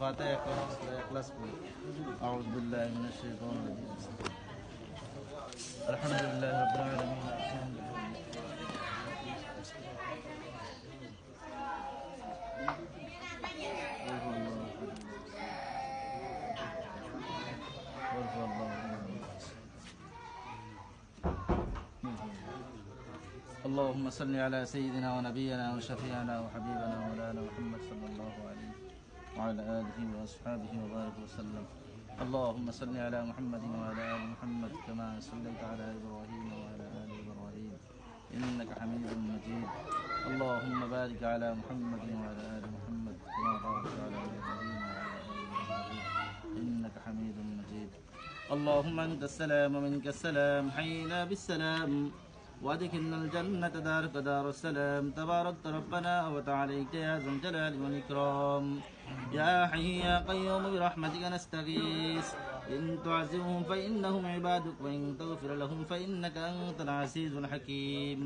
فاتحة يقرأ لا أعوذ بالله من الشيطان الرجيم. الحمد لله رب العالمين اللهم صل على سيدنا ونبينا وشفيعنا وحبيبنا ولانا محمد صلى الله عليه وسلم. وعلى آله وأصحابه وبارك وسلم. اللهم صل على محمد وعلى آل محمد كما صليت على إبراهيم وعلى آل إبراهيم. إنك حميد مجيد. اللهم بارك على محمد وعلى آل محمد كما باركت على إبراهيم وعلى آل إبراهيم. إنك حميد مجيد. اللهم أنت السلام ومنك السلام. حينا بالسلام. وادخلنا الجنة دارك دار السلام تباركت ربنا وتعاليك يا ذا الجلال والإكرام يا حي يا قيوم برحمتك نستغيث إن تعذبهم فإنهم عبادك وإن تغفر لهم فإنك أنت العزيز الحكيم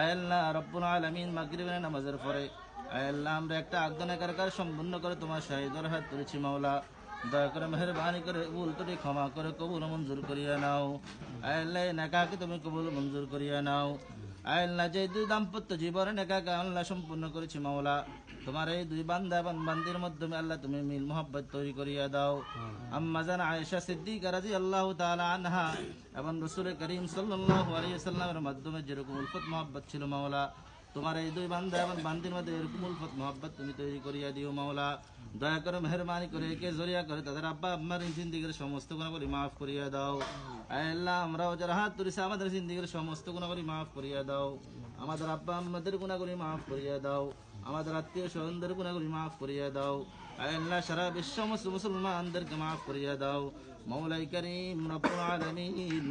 আয়াল্লাহ রব্বুল আলমিন মাগরিবের নামাজের পরে আয়াল্লাহ আমরা একটা আজ্ঞানা কারকার সম্পূর্ণ করে তোমার শাহিদর হাত তুলেছি মাওলা দয়া করে মেহরবানি করে ভুল ত্রুটি ক্ষমা করে কবুল মঞ্জুর করিয়া নাও। আয়াল্লাহ নেকাকে তুমি কবুল মঞ্জুর করিয়া নাও। আয়াল্লাহ যে দুই দাম্পত্য জীবনে নেকাকে আল্লাহ সম্পূর্ণ করেছি মাওলা। তোমার এই দুই বান্দা এবং বান্দির মাধ্যমে আল্লাহ তুমি মিল মোহাব্বত তৈরি করিয়া দাও। আম্মা জান আয়েশা সিদ্দিকা রাজি আল্লাহ তাআলা আনহা এবং রসুল করিম সাল্লাল্লাহু আলাইহি সাল্লামের মাধ্যমে যেরকম উলফত মোহাব্বত ছিল মাওলা তোমার এই দুই বান্দা এবং বান্দির মধ্যে এরকম মোহাব্বত তুমি তৈরি করিয়া দিও, মাওলা। দয়া করে মেহরবানি করে একে জরিয়া করে তাদের আব্বা আম্মার জিন্দিগির সমস্ত গুণাবলী মাফ করিয়া দাও। আল্লাহ, আমরাও যারা হাত তুলেছে আমাদের জিন্দিগির সমস্ত গুণাবলী মাফ করিয়া দাও। আমাদের আব্বা আম্মাদের গুণাগুলি মাফ করিয়া দাও। আমাদের আত্মীয় স্বজনদের গুণাগুলি মাফ করিয়া দাও। আল্লাহ, সারা বিশ্ব মুসলমানদেরকে মাফ করিয়া দাও। মৌলাই করিম, রব্বুল আলামিন।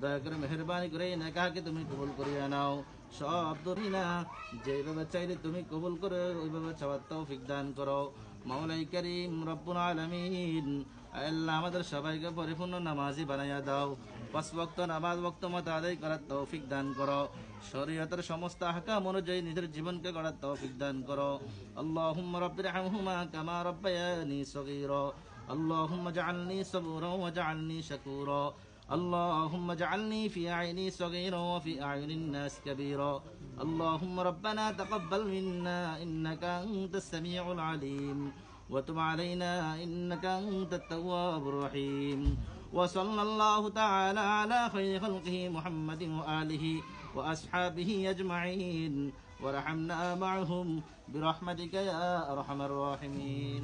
দয়া করে মেহরবানি করে এই নেকাকে তুমি কবুল করিয়া নাও সব ধরি না যেভাবে চাইলে তুমি কবুল করে ওইভাবে চাওয়ার তৌফিক দান করো মাওলাই করিম রব্বুল আলামিন আল্লাহ আমাদের সবাইকে পরিপূর্ণ নামাজি বানাইয়া দাও পাঁচ বক্ত নামাজ বক্ত মতো আদায় করার তৌফিক দান করো শরীয়তের সমস্ত হাকাম অনুযায়ী নিজের জীবনকে গড়ার তৌফিক দান করো আল্লাহুম্মা রাব্বির হামহুমা কামা রাব্বায়ানি সগীরা اللهم اجعلني صبورا واجعلني شكورا اللهم اجعلني في عيني صغيرا وفي أعين الناس كبيرا. اللهم ربنا تقبل منا إنك أنت السميع العليم. وتب علينا إنك أنت التواب الرحيم. وصلى الله تعالى على خير خلقه محمد وآله وأصحابه أجمعين. ورحمنا معهم برحمتك يا أرحم الراحمين.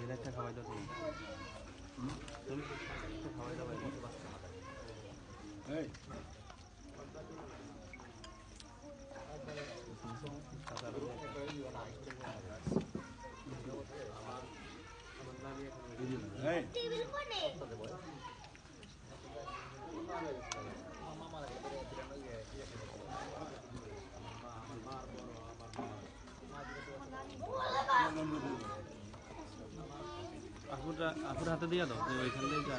বাইরে একটা খাওয়াই দাও তুমি। তুমি একটা খাওয়াই দাও বাইরে আপুরা আপুর হাতে দিয়ে দাও ওইখান থেকে